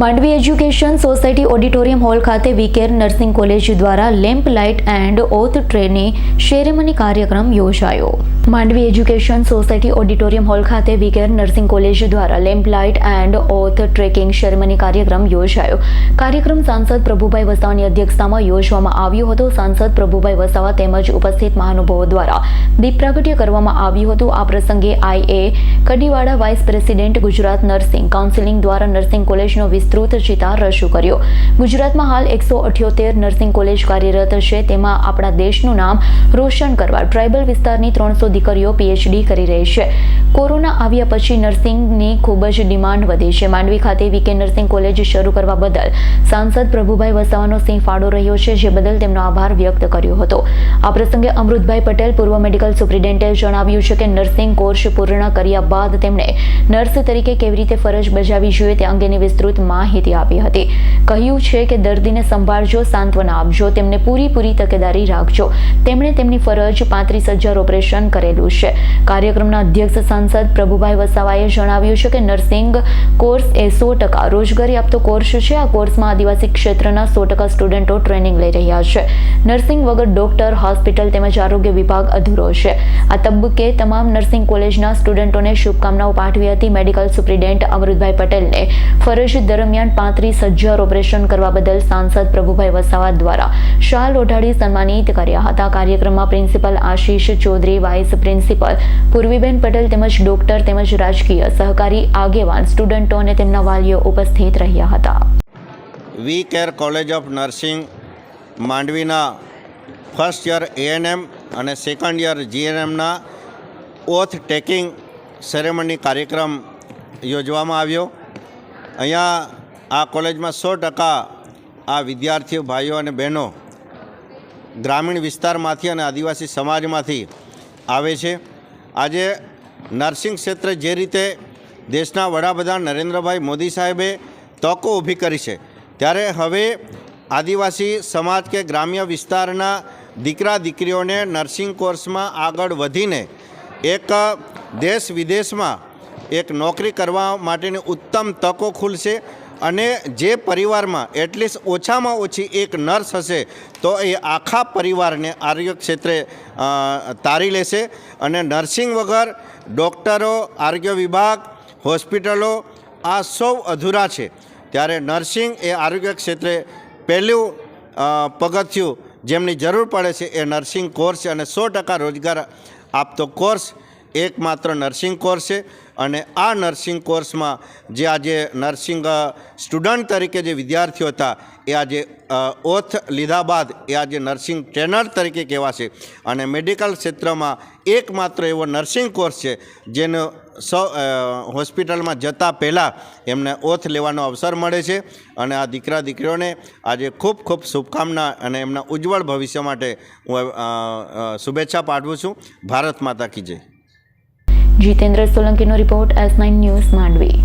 Mandvi education society auditorium hall ખાતે વીકેર nursing college દ્વારા lamp light and oath trainee ceremony કાર્યક્રમ યોજાયો. Mandvi education society auditorium hall ખાતે વીકેર nursing college દ્વારા lamp light and oath tracking ceremony કાર્યક્રમ યોજાયો. કાર્યક્રમ સાંસદ પ્રભુભાઈ વસાવાની અધ્યક્ષતામાં યોજવામાં આવ્યો હતો. સાંસદ પ્રભુભાઈ વસાવા તેમજ ઉપસ્થિત મહાનુભાવો દ્વારા દીપ પ્રાગટ્ય કરવામાં આવ્યું હતું. આ પ્રસંગે આઈએ Kadiwada vice president Gujarat nursing counselling દ્વારા નર્સિંગ કોલેજનો વિસ્તૃત ચિતાર રજૂ કર્યો. ગુજરાતમાં હાલ એકસો અઠ્યોતેર નર્સિંગ કોલેજ કાર્યરત છે. તેમાં આપણા દેશનું નામ રોશન કરવા ટ્રાઇબલ વિસ્તારની ત્રણસો દીકરીઓ પીએચડી કરી રહી છે. કોરોના આવ્યા પછી નર્સિંગની ખૂબ જ ડિમાન્ડ વધી છે. માંડવી ખાતે વીકે નર્સિંગ કોલેજ શરૂ કરવા બદલ સાંસદ પ્રભુભાઈ વસાવાનો સિંહ ફાળો રહ્યો છે, જે બદલ તેમનો આભાર વ્યક્ત કર્યો હતો. આ પ્રસંગે અમૃતભાઈ પટેલ પૂર્વ મેડિકલ સુપ્રિન્ટેન્ડન્ટે જણાવ્યું છે કે નર્સિંગ કોર્સ પૂર્ણ કર્યા બાદ તેમણે નર્સ તરીકે કેવી રીતે ફરજ બજાવી જોઈએ તે અંગેની વિસ્તૃત માહિતી આપી હતી. કહ્યું છે કે દર્દીને સંભાળજો, સાંત્વના આપજો, તેમને પૂરીપૂરી તકેદારી રાખજો. તેમણે તેમની ફરજ પાંત્રીસ હજાર ઓપરેશન કરેલું છે. કાર્યક્રમના અધ્યક્ષ સાંસદ પ્રભુભાઈ વસાવાએ જણાવ્યું છે કે નર્સિંગ કોર્સ એ સો ટકા રોજગારી આપતો કોર્સ છે. આ કોર્સમાં આદિવાસી ક્ષેત્રના સો ટકા સ્ટુડન્ટો ટ્રેનિંગ લઈ રહ્યા છે. નર્સિંગ વગર ડોક્ટર, હોસ્પિટલ તેમજ આરોગ્ય વિભાગ અધૂરો છે. આ તબક્કે તમામ નર્સિંગ કોલેજના સ્ટુડન્ટોને શુભકામનાઓ પાઠવી હતી મેડિકલ સુપ્રિન્ટેન્ડન્ટ અમૃતભાઈ પટેલને. ફરજ દરમિયાન પાંત્રીસ હજાર ઓપરેશન કરવા બદલ સાંસદ પ્રભુભાઈ વસાવા દ્વારા શાલ ઓઢાડી સન્માનિત કર્યા હતા. કાર્યક્રમમાં principal Ashish Chaudhari, vice principal Purviben Patel તેમજ ડોક્ટર તેમજ રાજકીય સહકારી આગેવાન સ્ટુડન્ટો અને તેમના વાલીઓ ઉપસ્થિત રહ્યા હતા. V care college of nursing માંડવીના ફર્સ્ટ યર એએનએમ અને સેકન્ડ યર જીએનએમના ઓથ ટેકિંગ સેરેમની કાર્યક્રમ યોજવામાં આવ્યો. અહીંયા આ કોલેજમાં સો ટકા આ વિદ્યાર્થીઓ ભાઈઓ અને બહેનો ગ્રામીણ વિસ્તારમાંથી અને આદિવાસી સમાજમાંથી આવે છે. આજે નર્સિંગ ક્ષેત્રે જે રીતે દેશના વડાપ્રધાન નરેન્દ્રભાઈ મોદી સાહેબે તકો ઊભી કરી છે, ત્યારે હવે આદિવાસી સમાજ કે ગ્રામ્ય વિસ્તારના દીકરા દીકરીઓને નર્સિંગ કોર્સમાં આગળ વધીને એક દેશ વિદેશમાં એક નોકરી કરવા માટેની ઉત્તમ તકો ખુલશે અને જે પરિવારમાં એટલીસ્ટ ઓછામાં ઓછી એક નર્સ હશે, તો એ આખા પરિવારને આરોગ્ય ક્ષેત્રે તારી લેશે અને નર્સિંગ વગર ડૉક્ટરો, આરોગ્ય વિભાગ, હોસ્પિટલો આ સૌ અધૂરા છે. ત્યારે નર્સિંગ એ આરોગ્ય ક્ષેત્રે પહેલું પગથિયું જેમની જરૂર પડે છે એ નર્સિંગ કોર્સ અને સો ટકા રોજગાર આપતો કોર્સ એકમાત્ર નર્સિંગ કોર્સ છે અને આ નર્સિંગ કોર્સમાં જે આજે નર્સિંગ સ્ટુડન્ટ તરીકે જે વિદ્યાર્થીઓ હતા, એ આજે ઓથ લીધા બાદ એ આજે નર્સિંગ ટ્રેનર તરીકે કહેવાશે. અને મેડિકલ ક્ષેત્રમાં એકમાત્ર એવો નર્સિંગ કોર્સ છે, જેનો સૌ હોસ્પિટલમાં જતાં પહેલાં એમને ઓથ લેવાનો અવસર મળે છે. અને આ દીકરા દીકરીઓને આજે ખૂબ ખૂબ શુભકામના અને એમના ઉજ્જવળ ભવિષ્ય માટે હું શુભેચ્છા પાઠવું છું. ભારત માતા કી જય. Jitendra સોલંકીનો report S nine news Mandvi.